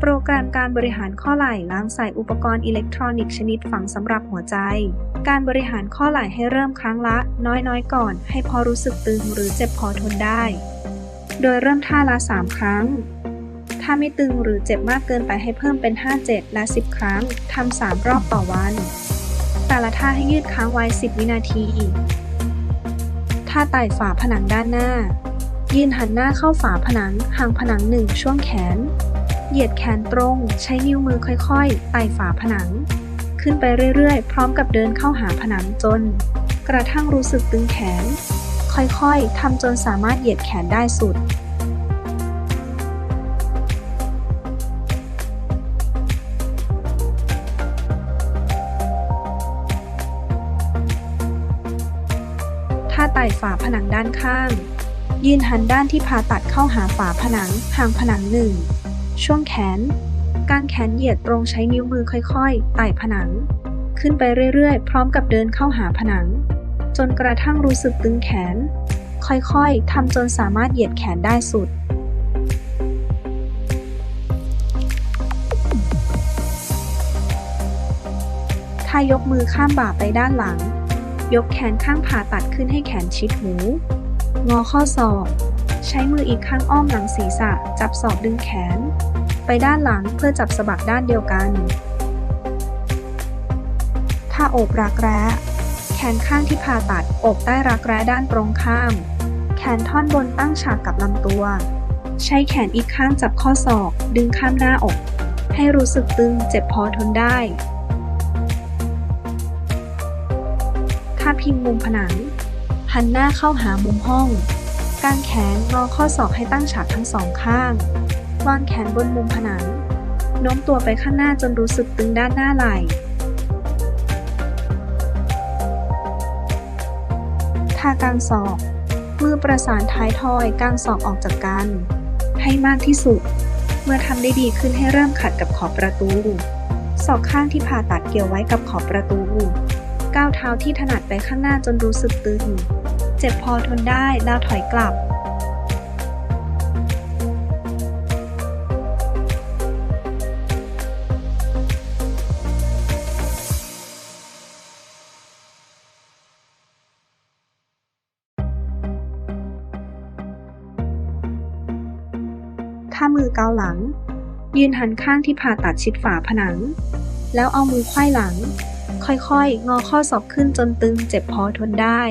โปรแกรมการบริหารข้อไหล่ล้างใส่อุปกรณ์อิเล็กทรอนิกส์ชนิดฝังสำหรับหัวใจ การบริหารข้อไหล่ให้เริ่มครั้งละ น้อยๆ ก่อน ให้พอรู้สึกตึงหรือเจ็บพอทนได้ โดยเริ่มท่าละ 3 ครั้ง ถ้าไม่ตึงหรือเจ็บมากเกินไปให้เพิ่มเป็น 5 7 และ 10 ครั้ง ทำ 3 รอบต่อวัน แต่ละท่าให้ยืดค้างไว้ 10 วินาที ท่าไต่ฝาผนังด้านหน้า ยืนหันหน้าเข้าฝาผนังห่างผนังหนึ่งช่วงแขน เหยียดแขนตรง ใช้นิ้วมือค่อยๆ ไต่ฝาผนัง ขึ้นไปเรื่อยๆ พร้อมกับเดินเข้าหาผนังจน กระทั่งรู้สึกตึงแขน ค่อยๆ ทำจนสามารถเหยียดแขนได้สุดท่าไต่ฝาผนังด้านข้าง ยืนหันด้านที่ผ่าตัดเข้าหาฝาผนังห่างผนังหนึ่ง ช่วงแขน การแขนเหยียดตรงใช้นิ้วมือค่อยๆ ไต่ผนัง ขึ้นไปเรื่อยๆ พร้อมกับเดินเข้าหาผนัง จนกระทั่งรู้สึกตึงแขน ค่อยๆทำจนสามารถเหยียดแขนได้สุด ถ้ายกมือข้ามบ่าไปด้านหลัง ยกแขนข้างผ่าตัดขึ้นให้แขนชิดหู งอข้อศอกใช้มืออีกข้างอ้อมหลังศีรษะ จับศอกดึงแขน ไปด้านหลังเพื่อจับสะบักด้านเดียวกัน ถ้าอบรักแร้แขนข้างที่ผ่าตัดอบใต้รักแร้ด้านตรงข้าม แขนท่อนบนตั้งฉากกับลำตัว ใช้แขนอีกข้างจับข้อศอก ดึงข้ามหน้าอก ให้รู้สึกตึงเจ็บพอทนได้ ถ้าพิงมุมผนัง หันหน้าเข้าหามุมห้อง กางแขนงอข้อศอกให้ตั้งฉากทั้งสองข้าง วางแขนบนมุมผนัง โน้มตัวไปข้างหน้าจนรู้สึกตึงด้านหน้าไหล่ท่ากางศอก มือประสานท้ายทอยกางศอกออกจากกัน ให้มากที่สุด เมื่อทำได้ดีขึ้นให้เริ่มขัดกับขอบประตู ศอกข้างที่ผ่าตัดเกี่ยวไว้กับขอบประตู ก้าวเท้าที่ถนัดไปข้างหน้าจนรู้สึกตึง เจ็บพอทนได้แล้วถอยกลับ ถ้ามือเกาหลัง ยืนหันข้างที่ผ่าตัดชิดฝาผนัง แล้วเอามือไขว้หลัง ค่อยๆ งอข้อศอกขึ้นจนตึงเจ็บพอทนได้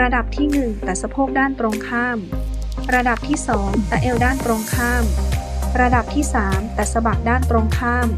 ระดับที่ 1 แต่สะโพกด้านตรงข้าม ระดับที่ 2 แต่เอวด้านตรงข้าม ระดับที่ 3 แต่สะบักด้านตรงข้าม